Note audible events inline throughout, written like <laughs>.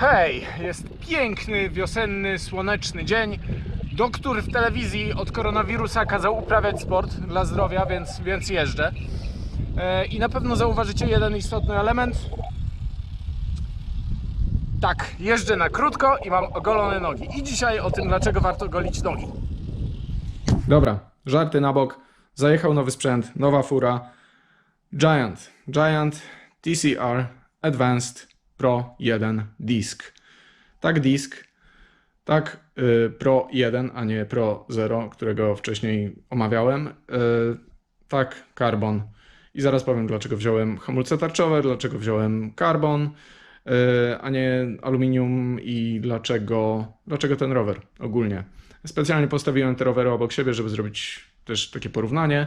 Hej, jest piękny, wiosenny, słoneczny dzień. Doktor w telewizji od koronawirusa kazał uprawiać sport dla zdrowia, więc, więc jeżdżę. E, I na pewno zauważycie jeden istotny element. Tak, jeżdżę na krótko i mam ogolone nogi. I dzisiaj o tym, dlaczego warto golić nogi. Dobra, żarty na bok. Zajechał nowy sprzęt, nowa fura. Giant, Giant TCR Advanced Pro 1 Disk. Tak disk, tak y, Pro 1, a nie Pro 0, którego wcześniej omawiałem. Y, tak Carbon. I zaraz powiem, dlaczego wziąłem hamulce tarczowe, dlaczego wziąłem Carbon, y, a nie aluminium i dlaczego, dlaczego ten rower ogólnie. Specjalnie postawiłem te rowery obok siebie, żeby zrobić też takie porównanie.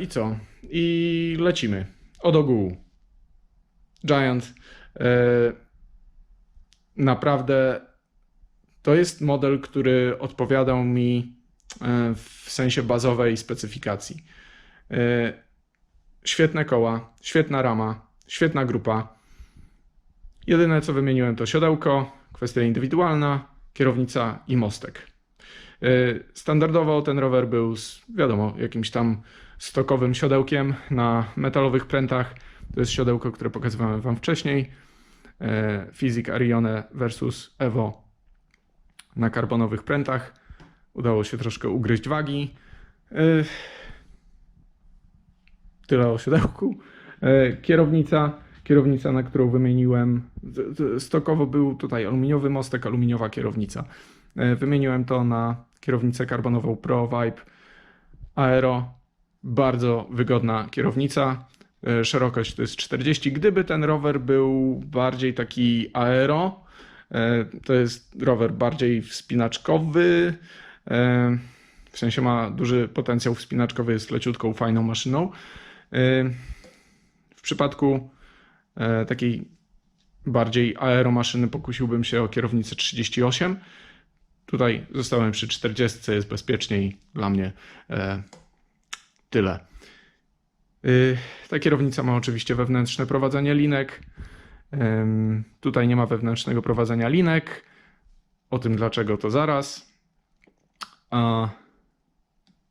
I co? I lecimy. Od ogółu. Giant. E, naprawdę to jest model, który odpowiadał mi e, w sensie bazowej specyfikacji. E, świetne koła, świetna rama, świetna grupa. Jedyne co wymieniłem to siodełko, kwestia indywidualna, kierownica i mostek. Standardowo ten rower był z, wiadomo, jakimś tam stokowym siodełkiem na metalowych prętach. To jest siodełko, które pokazywałem Wam wcześniej. Y, Fizik Arione versus Evo na karbonowych prętach. Udało się troszkę ugryźć wagi. Y, Tyle o siodełku. Kierownica, kierownica, na którą wymieniłem. Stokowo był tutaj aluminiowy mostek, aluminiowa kierownica. E, Wymieniłem to na kierownicę karbonową Pro Vibe Aero. Bardzo wygodna kierownica. E, Szerokość to jest 40. Gdyby ten rower był bardziej taki aero, e, to jest rower bardziej wspinaczkowy. e, W sensie ma duży potencjał wspinaczkowy, jest leciutką, fajną maszyną. W przypadku takiej bardziej aeromaszyny pokusiłbym się o kierownicę 38. Tutaj zostałem przy 40, jest bezpieczniej dla mnie. Tyle. Y, ta kierownica ma oczywiście wewnętrzne prowadzenie linek. Tutaj nie ma wewnętrznego prowadzenia linek. O tym dlaczego to zaraz. A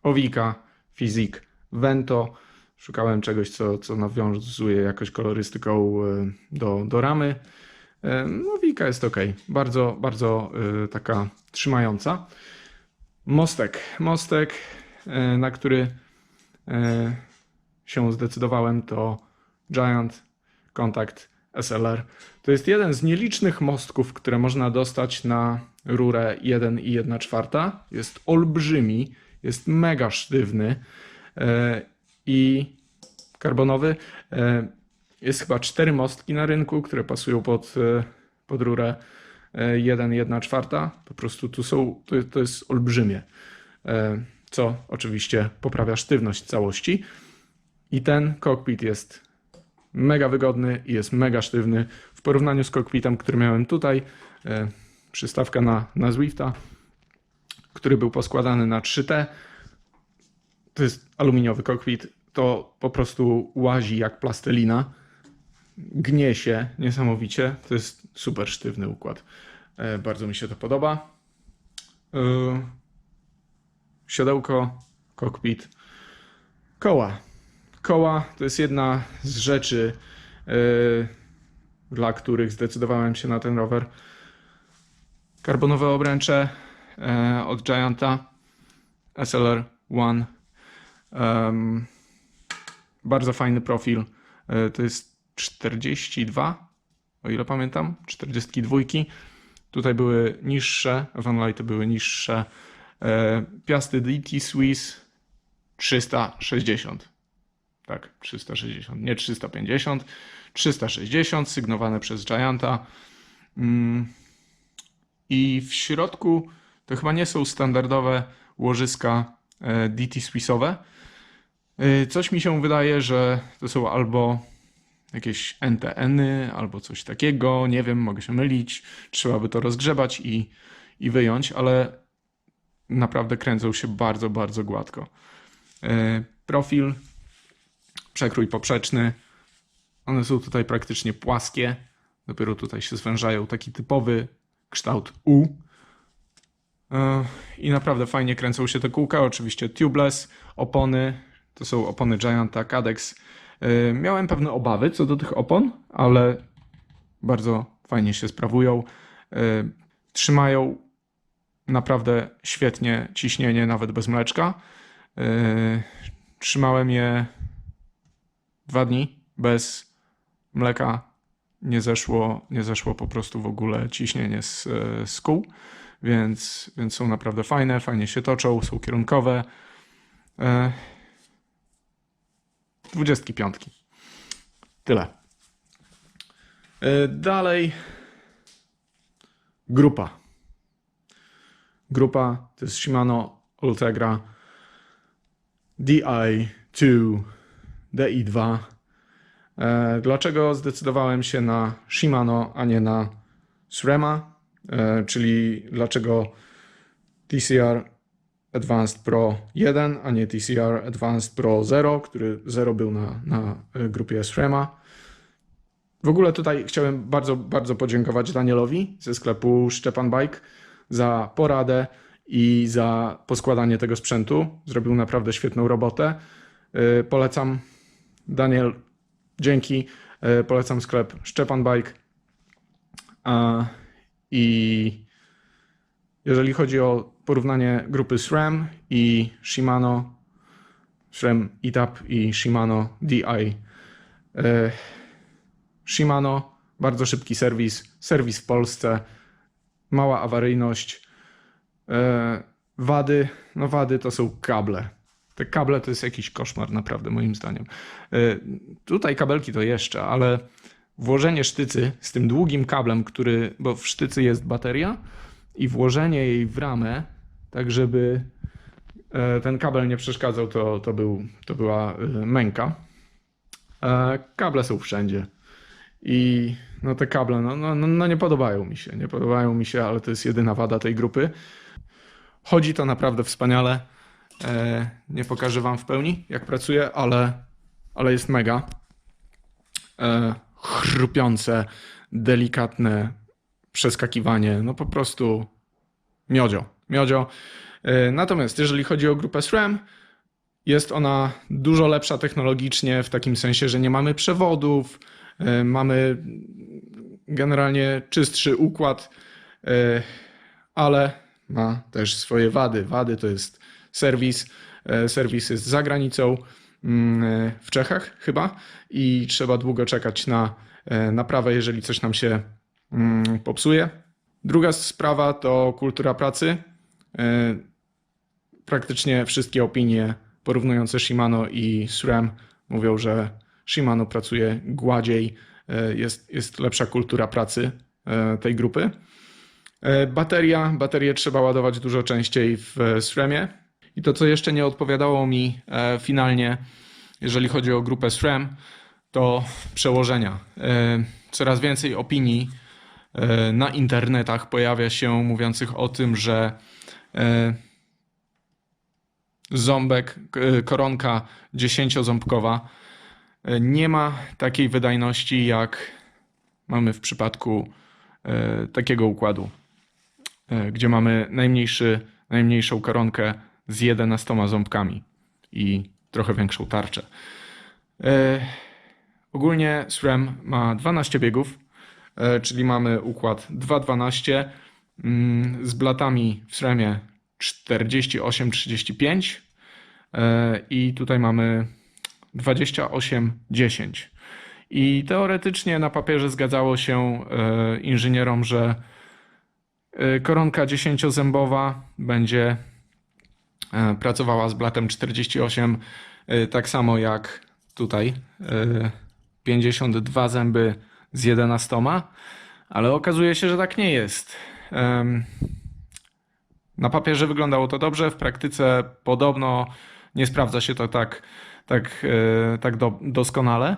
Owika, Fizik, Vento. Szukałem czegoś, co, co nawiązuje jakoś kolorystyką y, do, do ramy. Ym, No, Wika jest ok. Bardzo, bardzo y, taka trzymająca. Mostek. Mostek, na który się zdecydowałem, to Giant Contact SLR. To jest jeden z nielicznych mostków, które można dostać na rurę 1 i 1 czwarta. Jest olbrzymi, jest mega sztywny y, i karbonowy. Y, Jest chyba cztery mostki na rynku, które pasują pod, y, pod rurę 1, 1 czwarta. Po prostu tu są, to, to jest olbrzymie, e, co oczywiście poprawia sztywność całości. I ten kokpit jest mega wygodny i jest mega sztywny w porównaniu z kokpitem, który miałem tutaj. e, Przystawka na, na Zwifta, który był poskładany na 3T. To jest aluminiowy kokpit. To po prostu łazi jak plastelina gnie się niesamowicie. To jest super sztywny układ. E, Bardzo mi się to podoba. E, Siodełko, kokpit, koła. Koła to jest jedna z rzeczy, e, dla których zdecydowałem się na ten rower. Karbonowe obręcze e, od Gianta SLR One. Bardzo fajny profil. E, To jest 42, o ile pamiętam, 42. Tutaj były niższe, Vanlighty były niższe. Piasty DT Swiss 360. Tak, 360, nie 350, 360, sygnowane przez Gianta. Mm. I w środku to chyba nie są standardowe łożyska e, DT Swissowe. E, Coś mi się wydaje, że to są albo jakieś NTN-y albo coś takiego, nie wiem, mogę się mylić. Trzeba by to rozgrzebać i, i wyjąć, ale naprawdę kręcą się bardzo, bardzo gładko. E, Profil, przekrój poprzeczny. One są tutaj praktycznie płaskie. Dopiero tutaj się zwężają. Taki typowy kształt U. E, I naprawdę fajnie kręcą się te kółka. Oczywiście tubeless, opony. To są opony Gianta Cadex. E, Miałem pewne obawy co do tych opon, ale bardzo fajnie się sprawują. E, Trzymają naprawdę świetnie ciśnienie, nawet bez mleczka. Trzymałem je dwa dni bez mleka. Nie zeszło, nie zeszło po prostu w ogóle ciśnienie z, e, z kół, więc, więc są naprawdę fajne, fajnie się toczą, są kierunkowe. E, 25. Tyle. E, Dalej. Grupa. Grupa to jest Shimano Ultegra DI2 DI2. E, Dlaczego zdecydowałem się na Shimano, a nie na Surema? E, Czyli dlaczego TCR Advanced Pro 1, a nie TCR Advanced Pro 0, który 0 był na, na e, grupie Surema. W ogóle tutaj chciałem bardzo, bardzo podziękować Danielowi ze sklepu Szczepan Bike za poradę i za poskładanie tego sprzętu. Zrobił naprawdę świetną robotę. Polecam Daniel, dzięki. Yy, Polecam sklep Szczepan Bike. I jeżeli chodzi o porównanie grupy SRAM i Shimano, SRAM ETAP i Shimano DI, yy, Shimano, bardzo szybki serwis, serwis w Polsce, mała awaryjność. E, wady, no wady to są kable. Te kable to jest jakiś koszmar, naprawdę, moim zdaniem. E, tutaj kabelki to jeszcze, ale włożenie sztycy z tym długim kablem, który, bo w sztycy jest bateria, i włożenie jej w ramę, tak żeby e, ten kabel nie przeszkadzał, to, to, był, to była e, męka. Kable są wszędzie. I no te kable, no, no, no, no nie podobają mi się, nie podobają mi się, ale to jest jedyna wada tej grupy. Chodzi to naprawdę wspaniale. E, nie pokażę wam w pełni, jak pracuje, ale, ale jest mega. E, chrupiące, delikatne przeskakiwanie, no po prostu miodzio, miodzio. E, natomiast jeżeli chodzi o grupę SRAM, jest ona dużo lepsza technologicznie, w takim sensie, że nie mamy przewodów, mamy generalnie czystszy układ, ale ma też swoje wady. Wady to jest serwis. e, Serwis jest za granicą, mm, e, w Czechach chyba, i trzeba długo czekać na e, naprawę, jeżeli coś nam się mm, popsuje. Druga sprawa to kultura pracy. Praktycznie wszystkie opinie porównujące Shimano i SRAM mówią, że Shimano pracuje gładziej, jest, jest lepsza kultura pracy tej grupy. Bateria, baterię trzeba ładować dużo częściej w SRAMie. I to, co jeszcze nie odpowiadało mi e, finalnie, jeżeli chodzi o grupę SRAM, to przełożenia. E, Coraz więcej opinii e, na internetach pojawia się mówiących o tym, że ząbek, koronka dziesięcioząbkowa nie ma takiej wydajności, jak mamy w przypadku takiego układu, gdzie mamy najmniejszy, najmniejszą koronkę z 11 ząbkami i trochę większą tarczę. E, Ogólnie SRAM ma 12 biegów, e, czyli mamy układ 2.12 mm, z blatami w SRAMie 48-35 e, i tutaj mamy 28-10. I teoretycznie na papierze zgadzało się e, inżynierom, że e, koronka 10-zębowa będzie pracowała z blatem 48, e, tak samo jak tutaj. e, 52 zęby z 11, ale okazuje się, że tak nie jest. Na papierze wyglądało to dobrze, w praktyce podobno nie sprawdza się to tak, tak, e, tak do, doskonale.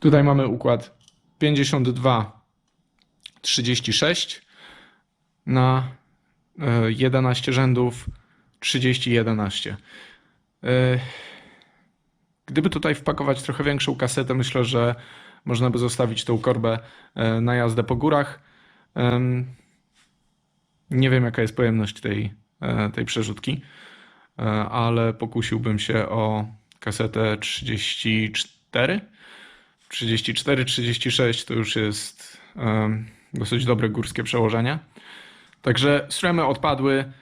Tutaj mamy układ 52 36 na e, 11 rzędów 30 11. E, Gdyby tutaj wpakować trochę większą kasetę, myślę, że można by zostawić tą korbę e, na jazdę po górach. Em, Nie wiem, jaka jest pojemność tej, tej przerzutki, ale pokusiłbym się o kasetę 34. 34, 36 to już jest dosyć dobre górskie przełożenie. Także stremy odpadły.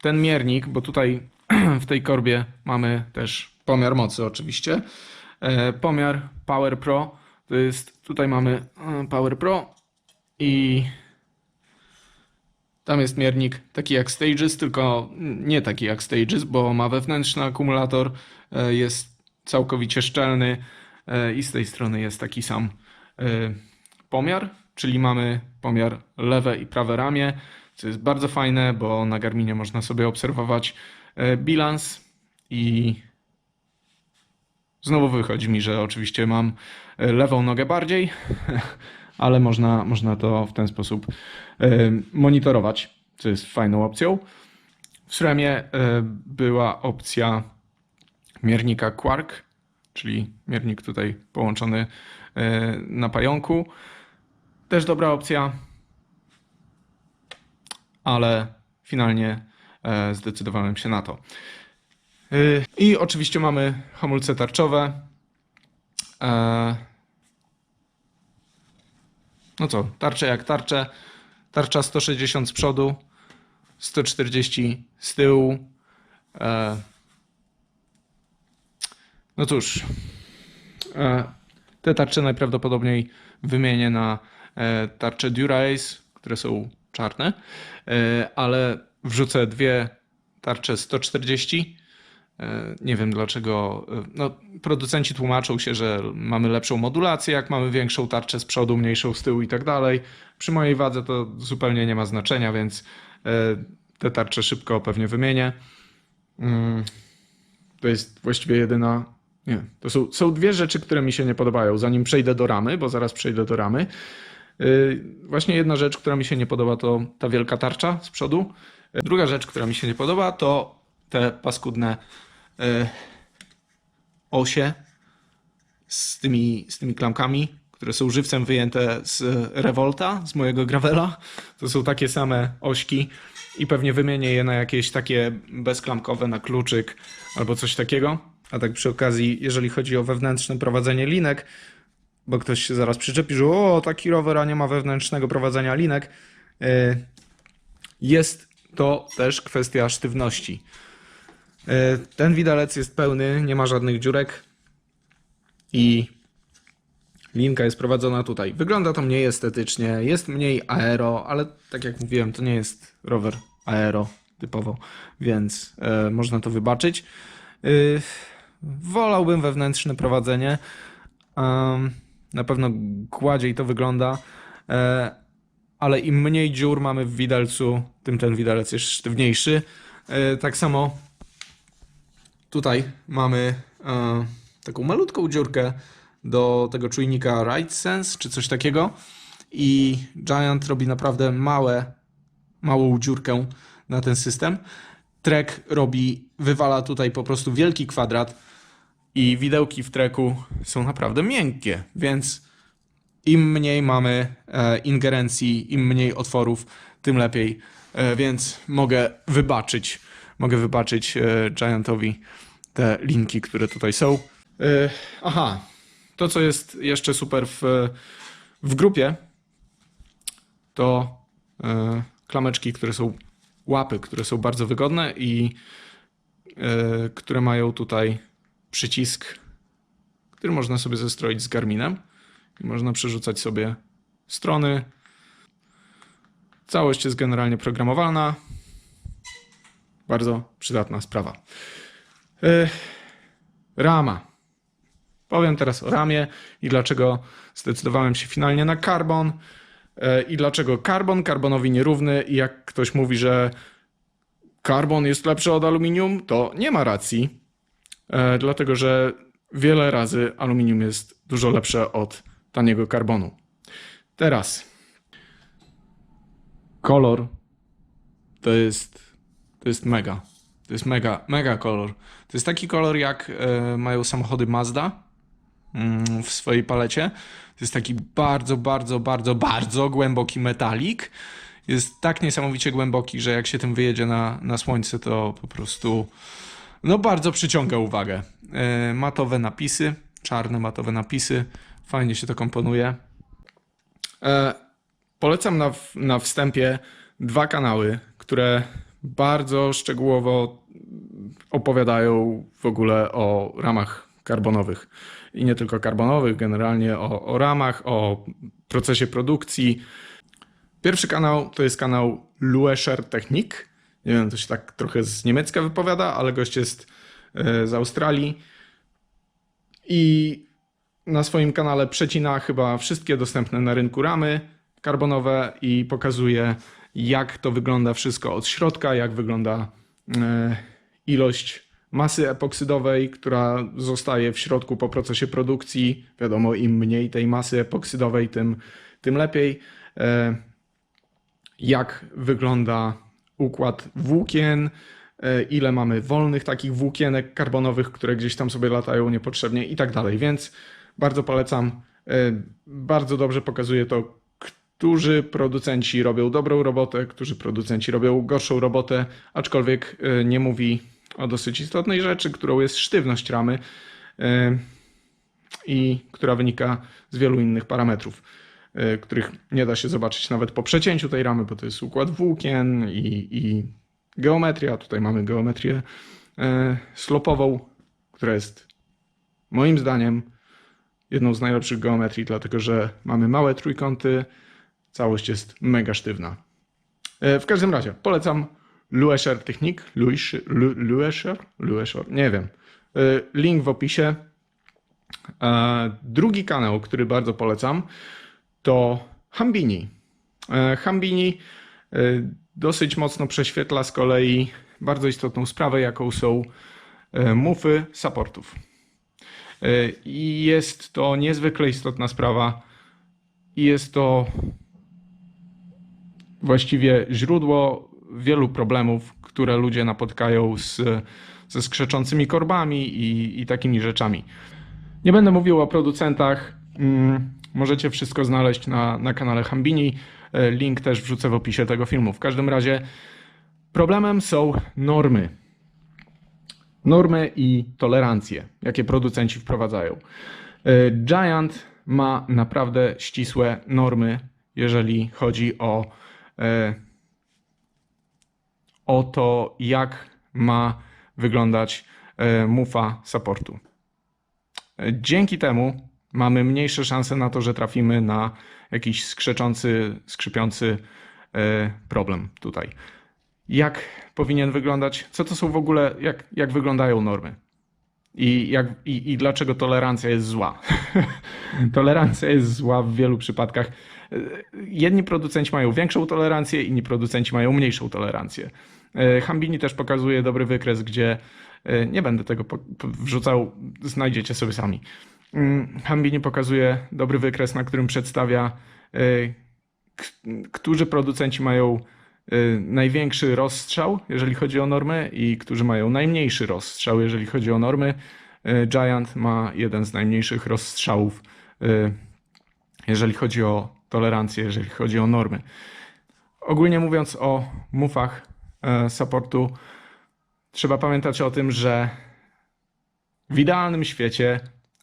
Ten miernik, bo tutaj <clears throat> w tej korbie mamy też pomiar mocy oczywiście. E, Pomiar Power Pro to jest, tutaj mamy e, Power Pro i tam jest miernik taki jak Stages, tylko nie taki jak Stages, bo ma wewnętrzny akumulator, e, jest całkowicie szczelny i z tej strony jest taki sam pomiar, czyli mamy pomiar lewe i prawe ramię, co jest bardzo fajne, bo na Garminie można sobie obserwować e, bilans i znowu wychodzi mi, że oczywiście mam e, lewą nogę bardziej, <laughs> ale można, można to w ten sposób e, monitorować, co jest fajną opcją. W SRAMie e, była opcja miernika Quark, czyli miernik tutaj połączony na pająku. Też dobra opcja, ale finalnie e, zdecydowałem się na to. Y, I oczywiście mamy hamulce tarczowe. E, No co, tarcze jak tarcze. Tarcza 160 z przodu, 140 z tyłu. E, No cóż, e, te tarcze najprawdopodobniej wymienię na e, tarcze Dura-Ace, które są czarne, e, ale wrzucę dwie tarcze 140 E, Nie wiem dlaczego. e, No, producenci tłumaczą się, że mamy lepszą modulację, jak mamy większą tarczę z przodu, mniejszą z tyłu i tak dalej. Przy mojej wadze to zupełnie nie ma znaczenia, więc te tarcze szybko pewnie wymienię. Mm, To jest właściwie jedyna. Nie, to są, są dwie rzeczy, które mi się nie podobają, zanim przejdę do ramy, bo zaraz przejdę do ramy. Yy, Właśnie jedna rzecz, która mi się nie podoba, to ta wielka tarcza z przodu. Yy, Druga rzecz, która mi się nie podoba, to te paskudne yy, osie z tymi, z tymi klamkami, które są żywcem wyjęte z Revolta, z mojego Gravela. To są takie same ośki i pewnie wymienię je na jakieś takie bezklamkowe, na kluczyk albo coś takiego. A tak przy okazji, jeżeli chodzi o wewnętrzne prowadzenie linek, bo ktoś się zaraz przyczepi, że o, taki rower, a nie ma wewnętrznego prowadzenia linek. Yy, Jest to też kwestia sztywności. Yy, Ten widelec jest pełny, nie ma żadnych dziurek i linka jest prowadzona tutaj. Wygląda to mniej estetycznie, jest mniej aero, ale tak jak mówiłem, to nie jest rower aero typowo, więc yy, można to wybaczyć. Wolałbym wewnętrzne prowadzenie. Na pewno gładziej to wygląda, e, ale im mniej dziur mamy w widelcu, tym ten widelec jest sztywniejszy. E, tak samo tutaj mamy e, taką malutką dziurkę do tego czujnika Right Sense czy coś takiego i Giant robi naprawdę małe, małą dziurkę na ten system. Trek robi, wywala tutaj po prostu wielki kwadrat i widełki w treku są naprawdę miękkie, więc im mniej mamy e, ingerencji, im mniej otworów, tym lepiej. E, więc mogę wybaczyć, mogę wybaczyć e, Giantowi te linki, które tutaj są. Aha, to co jest jeszcze super w, w grupie, to klameczki, które są łapy, które są bardzo wygodne i które mają tutaj przycisk, który można sobie zestroić z Garminem i można przerzucać sobie strony. Całość jest generalnie programowalna. Bardzo przydatna sprawa. Yy, rama. Powiem teraz o ramie i dlaczego zdecydowałem się finalnie na karbon. Yy, I dlaczego karbon, karbonowi nierówny. I jak ktoś mówi, że karbon jest lepszy od aluminium, to nie ma racji e, dlatego że wiele razy aluminium jest dużo lepsze od taniego karbonu. Teraz kolor to jest, to jest mega. To jest mega, mega kolor. To jest taki kolor, jak e, mają samochody Mazda. mm, w swojej palecie. To jest taki bardzo, bardzo, bardzo, bardzo głęboki metalik. Jest tak niesamowicie głęboki, że jak się tym wyjedzie na, na słońce, to po prostu no bardzo przyciąga uwagę. E, matowe napisy, czarne matowe napisy. Fajnie się to komponuje. E, polecam na, na wstępie dwa kanały, które bardzo szczegółowo opowiadają w ogóle o ramach karbonowych. I nie tylko karbonowych, generalnie o, o ramach, o procesie produkcji. Pierwszy kanał to jest kanał Luescher Technik. Nie wiem, to się tak trochę z niemiecka wypowiada, ale gość jest e, z Australii. I na swoim kanale przecina chyba wszystkie dostępne na rynku ramy karbonowe i pokazuje, jak to wygląda wszystko od środka, jak wygląda e, ilość masy epoksydowej, która zostaje w środku po procesie produkcji. Wiadomo, im mniej tej masy epoksydowej, tym, tym lepiej. E, jak wygląda układ włókien, e, ile mamy wolnych takich włókienek karbonowych, które gdzieś tam sobie latają niepotrzebnie i tak dalej. Więc bardzo polecam. E, Bardzo dobrze pokazuje to, którzy producenci robią dobrą robotę, którzy producenci robią gorszą robotę, aczkolwiek e, nie mówi o dosyć istotnej rzeczy, którą jest sztywność ramy i która wynika z wielu innych parametrów, których nie da się zobaczyć nawet po przecięciu tej ramy, bo to jest układ włókien i, i geometria. Tutaj mamy geometrię e, slopową, która jest moim zdaniem jedną z najlepszych geometrii, dlatego że mamy małe trójkąty, całość jest mega sztywna. E, W każdym razie polecam Luescher Technik, Luescher, Lu- Luescher, Luescher, nie wiem. E, Link w opisie. E, Drugi kanał, który bardzo polecam, to Hambini. E, Hambini e, dosyć mocno prześwietla z kolei bardzo istotną sprawę, jaką są e, mufy supportów. I jest to niezwykle istotna sprawa i jest to właściwie źródło wielu problemów, które ludzie napotkają z, ze skrzeczącymi korbami i, i takimi rzeczami. Nie będę mówił o producentach. mm, Możecie wszystko znaleźć na, na kanale Hambini. E, Link też wrzucę w opisie tego filmu. W każdym razie problemem są normy. Normy i tolerancje, jakie producenci wprowadzają. E, Giant ma naprawdę ścisłe normy, jeżeli chodzi o, e, o to, jak ma wyglądać mufa supportu. Dzięki temu mamy mniejsze szanse na to, że trafimy na jakiś skrzeczący, skrzypiący e, problem tutaj. Jak powinien wyglądać? Co to są w ogóle, jak, jak wyglądają normy? I, jak, i, I dlaczego tolerancja jest zła? <laughs> tolerancja jest zła w wielu przypadkach. E, Jedni producenci mają większą tolerancję, inni producenci mają mniejszą tolerancję. E, Hambini też pokazuje dobry wykres, gdzie nie będę tego wrzucał, znajdziecie sobie sami. Mm, Hambini pokazuje dobry wykres, na którym przedstawia, k- którzy producenci mają e, największy rozstrzał, jeżeli chodzi o normy, i którzy mają najmniejszy rozstrzał, jeżeli chodzi o normy. E, Giant ma jeden z najmniejszych rozstrzałów, jeżeli chodzi o tolerancję, jeżeli chodzi o normy. Ogólnie mówiąc o mufach supportu, trzeba pamiętać o tym, że w idealnym świecie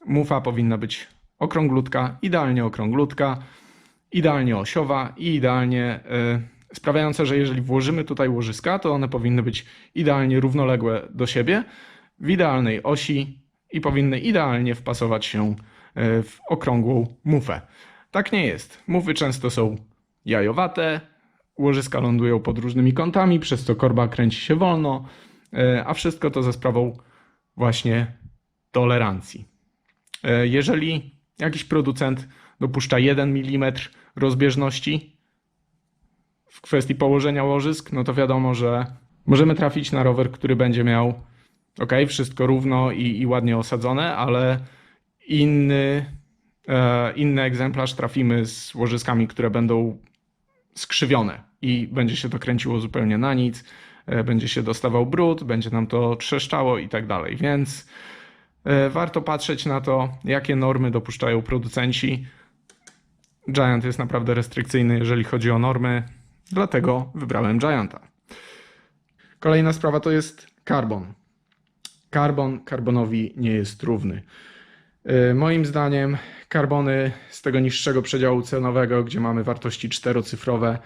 mufa powinna być okrąglutka, idealnie okrąglutka, idealnie osiowa i idealnie y, sprawiająca, że jeżeli włożymy tutaj łożyska, to one powinny być idealnie równoległe do siebie, w idealnej osi i powinny idealnie wpasować się y, w okrągłą mufę. Tak nie jest. Mufy często są jajowate, łożyska lądują pod różnymi kątami, przez to korba kręci się wolno, y, a wszystko to za sprawą właśnie tolerancji. E, Jeżeli jakiś producent dopuszcza 1 mm rozbieżności w kwestii położenia łożysk, no to wiadomo, że możemy trafić na rower, który będzie miał ok, wszystko równo i, i ładnie osadzone, ale inny, e, inny egzemplarz trafimy z łożyskami, które będą skrzywione i będzie się to kręciło zupełnie na nic, e, będzie się dostawał brud, będzie nam to trzeszczało i tak dalej. Więc Warto patrzeć na to, jakie normy dopuszczają producenci. Giant jest naprawdę restrykcyjny, jeżeli chodzi o normy, dlatego wybrałem Gianta. Kolejna sprawa to jest karbon. Karbon karbonowi nie jest równy. E, Moim zdaniem karbony z tego niższego przedziału cenowego, gdzie mamy wartości czterocyfrowe,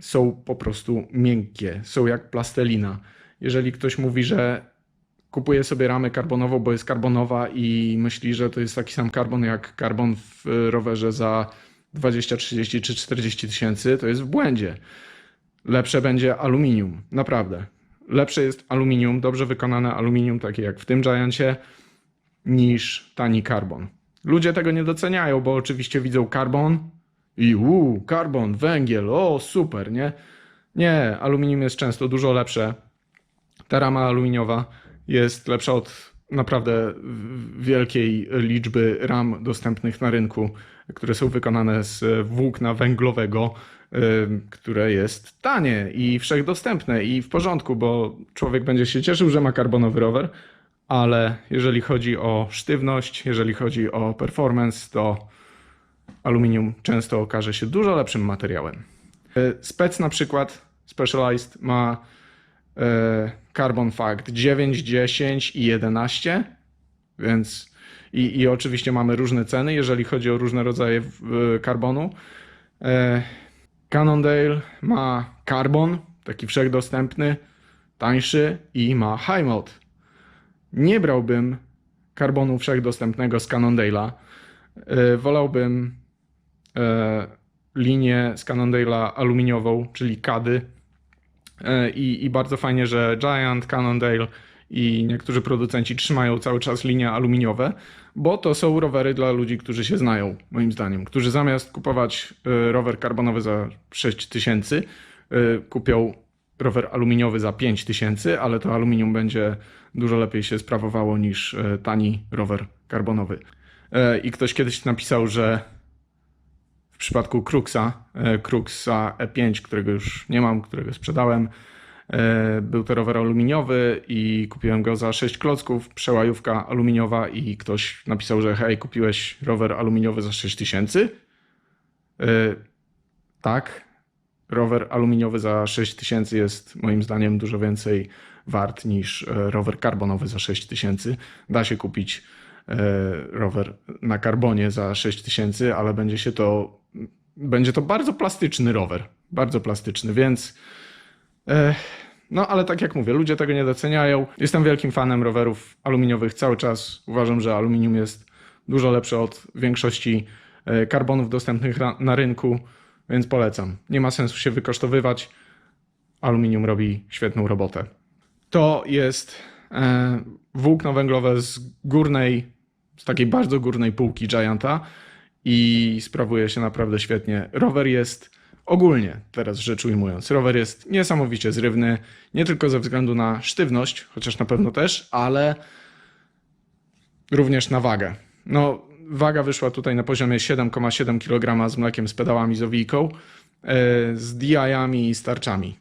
są po prostu miękkie, są jak plastelina. Jeżeli ktoś mówi, że kupuje sobie ramę karbonową, bo jest karbonowa i myśli, że to jest taki sam karbon jak karbon w rowerze za 20, 30 czy 40 tysięcy, to jest w błędzie. Lepsze będzie aluminium, naprawdę. Lepsze jest aluminium, dobrze wykonane aluminium, takie jak w tym Giancie, niż tani karbon. Ludzie tego nie doceniają, bo oczywiście widzą karbon i uuu, karbon, węgiel, o super, nie? Nie, aluminium jest często dużo lepsze. Ta rama aluminiowa jest lepsza od naprawdę wielkiej liczby ram dostępnych na rynku, które są wykonane z włókna węglowego, które jest tanie i wszechdostępne i w porządku, bo człowiek będzie się cieszył, że ma karbonowy rower, ale jeżeli chodzi o sztywność, jeżeli chodzi o performance, to aluminium często okaże się dużo lepszym materiałem. Spec na przykład, Specialized ma Carbon Fact 9, 10 i 11, więc i, i oczywiście mamy różne ceny, jeżeli chodzi o różne rodzaje e, karbonu. E, Cannondale ma Carbon, taki wszechdostępny, tańszy i ma High Mode. Nie brałbym karbonu wszechdostępnego z Cannondale'a. E, Wolałbym e, linię z Cannondale'a aluminiową, czyli kady. E, I, I bardzo fajnie, że Giant, Cannondale i niektórzy producenci trzymają cały czas linie aluminiowe, bo to są rowery dla ludzi, którzy się znają, moim zdaniem. Którzy zamiast kupować e, rower karbonowy za 6000, e, kupią rower aluminiowy za 5000, ale to aluminium będzie dużo lepiej się sprawowało niż tani rower karbonowy. I ktoś kiedyś napisał, że w przypadku Cruxa, e, Cruxa E5, którego już nie mam, którego sprzedałem, e, był to rower aluminiowy i kupiłem go za 6 klocków, przełajówka aluminiowa i ktoś napisał, że hej, kupiłeś rower aluminiowy za 6000? E, Tak, rower aluminiowy za 6000 jest moim zdaniem dużo więcej wart niż rower karbonowy za 6000. Da się kupić rower na karbonie za 6000, ale będzie się to będzie to bardzo plastyczny rower, bardzo plastyczny, więc e, no ale tak jak mówię, ludzie tego nie doceniają. Jestem wielkim fanem rowerów aluminiowych cały czas. Uważam, że aluminium jest dużo lepsze od większości e, karbonów dostępnych na rynku, więc polecam. Nie ma sensu się wykosztowywać. Aluminium robi świetną robotę. To jest e, włókno węglowe z górnej, z takiej bardzo górnej półki Gianta i sprawuje się naprawdę świetnie. Rower jest ogólnie, teraz rzecz ujmując, rower jest niesamowicie zrywny, nie tylko ze względu na sztywność, chociaż na pewno też, ale również na wagę. No, waga wyszła tutaj na poziomie 7,7 kg z mlekiem, z pedałami, z owijką, e, z DI-ami i starczami.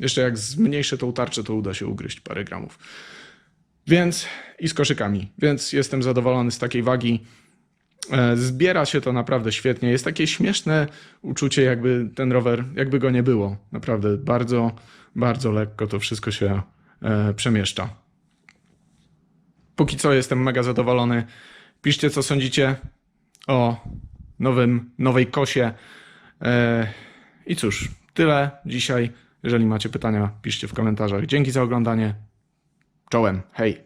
Jeszcze jak zmniejszę tą tarczę, to uda się ugryźć parę gramów. Więc i z koszykami. Więc jestem zadowolony z takiej wagi. E, Zbiera się to naprawdę świetnie. Jest takie śmieszne uczucie, jakby ten rower, jakby go nie było. Naprawdę bardzo, bardzo lekko to wszystko się e, przemieszcza. Póki co jestem mega zadowolony. Piszcie, co sądzicie o nowym, nowej kosie. E, I cóż, tyle dzisiaj. Jeżeli macie pytania, piszcie w komentarzach. Dzięki za oglądanie. Czołem. Hej.